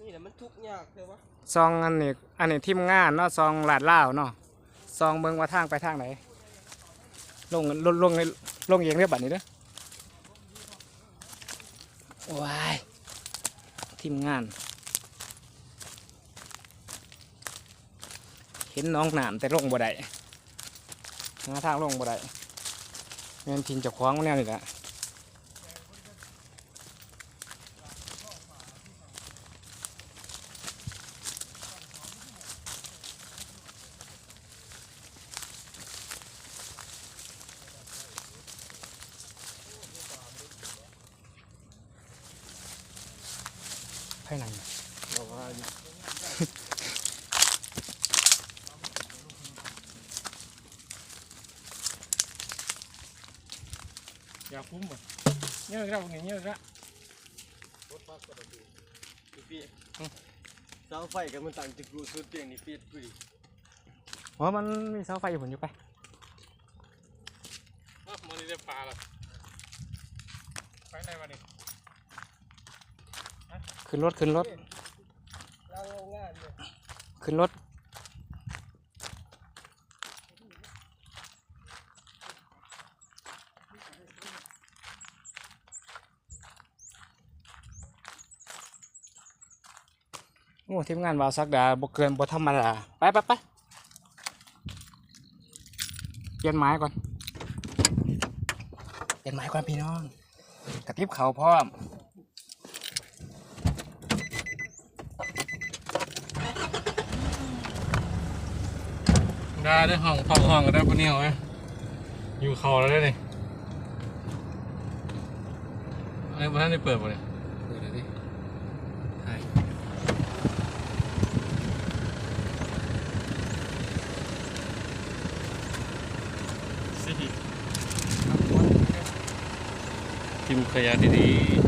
นี่แหละมันทุกข์ยากเลยวะซองอันนี้อันนี้ทีมงานเนาะซองลาดล่าวเนาะซองเบิ่งว่าทางไปทางไหนลงลงลงในลงเองเรียบบัดนี้เด้อว้ายทีมงาน เห็นน้องหนามแต่ลงบ่ได้หาทางลงบ่ได้แม่นทินเจะคว้าของแนวนี่แหละ ภายในบอกว่าอยู่อยากคุ้มบ่เยอะแล้วเงี้ยอะแล้วรถพักก็ได้ดูพี่พี่เสาไฟกันมันต่างจากกูสุดเตียงนี่ฟีดพี่เพราะมันมีเสาไฟอยู่ผลอยู่ไปมันนี่ได้ปลาละไปไหนมาดิ ขึ้นรถขึ้นรถ ขึ้นรถ โอ้ทีมงานวาวซักดาบกเกินบธรรมดาไปไปไปเปลี่ยนไม้ก่อนเปลี่ยนไม้ก่อนพี่น้องกระติบเขาพร้อม ได้ได้ห้องเผาห้องก็ได้ปะเนี่ยเว้ยอยู่เขาแล้วได้เลยอันนี้บ้านได้เปิดป่ะเนี่ยเปิดเลยดิใช่สิทิมขยะดีๆ